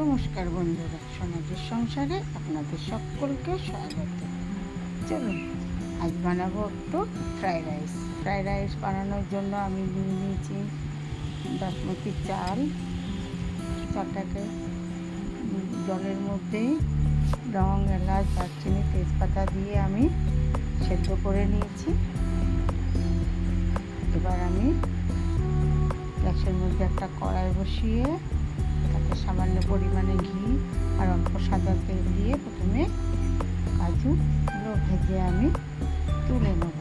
নমস্কার বন্ধুরা সমাজের সংসারে আপনাদের সকলকে স্বাগত। চলুন, আজ বানাবো একটু ফ্রাইড রাইস। ফ্রাইড রাইস বানানোর জন্য আমি নিয়ে নিয়েছি বাসমতি চাল, চালটাকে জলের মধ্যে লং এলাচ, দারচিনি, তেজপাতা দিয়ে আমি সেদ্ধ করে নিয়েছি। এবার আমি গ্যাসের মধ্যে একটা কড়াই বসিয়ে তাতে সামান্য পরিমাণে ঘি আর অল্প সাদা তেল দিয়ে প্রথমে কাজুগুলো ভেজে আমি তুলে নেব।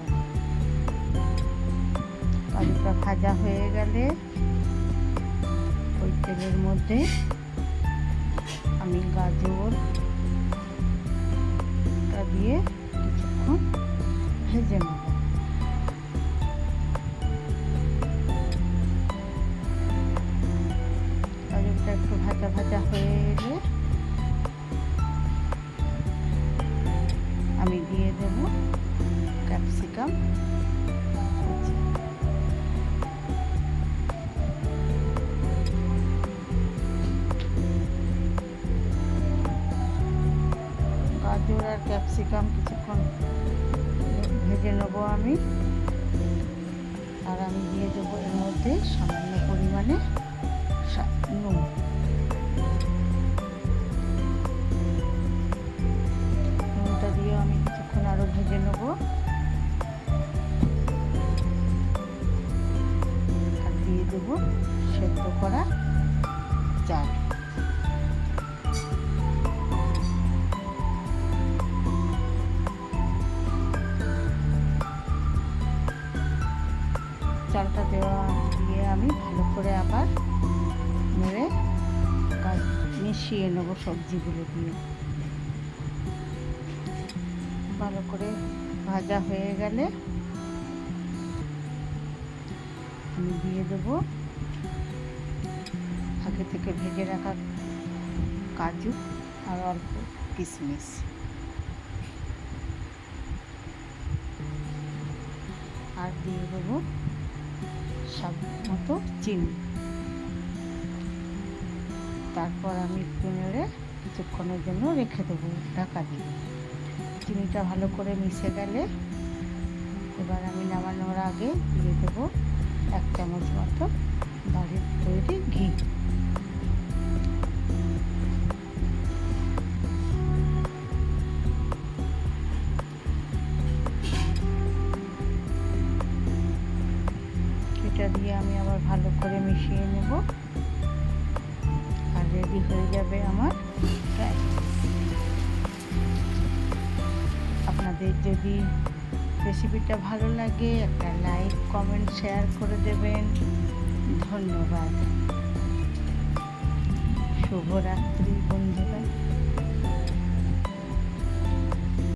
কাজুটা ভাজা হয়ে গেলে ওই তেলের মধ্যে আমি গাজরটা দিয়ে কিছুক্ষণ ভেজে নেব। ভাজা ভাজা হয়ে এলে আমি দিয়ে দেব ক্যাপসিকাম। গাজর আর ক্যাপসিকাম কিছুক্ষণ ভেজে নেব আমি। আর আমি দিয়ে দেবো এর মধ্যে সামান্য পরিমাণে দেবো, সেদ্ধ করা চাল। চালটা দেওয়া দিয়ে আমি ভালো করে আবার নেড়ে মিশিয়ে নেব সবজিগুলো দিয়ে। ভালো করে ভাজা হয়ে গেলে আমি দিয়ে দেব। আগে থেকে ভেজে রাখা কাজু আর অল্প কিশমিশ। আর দিয়ে দেবো সব মতো চিনি। তারপর আমি একটু নেড়ে কিছুক্ষণের জন্য রেখে দেবো ঢাকা দিয়ে। চিনিটা ভালো করে মিশে গেলে এবার আমি নামানোর আগে দিয়ে দেবো এক চামচ মতো বাড়ির তৈরি ঘি। এটা দিয়ে আমি আবার ভালো করে মিশিয়ে নেব। আর রেডি হয়ে যাবে আমার আপনাদের যদি রেসিপিটা ভালো লাগে একটা লাইক কমেন্ট শেয়ার করে দেবেন। ধন্যবাদ। শুভরাত্রি বন্ধুরা।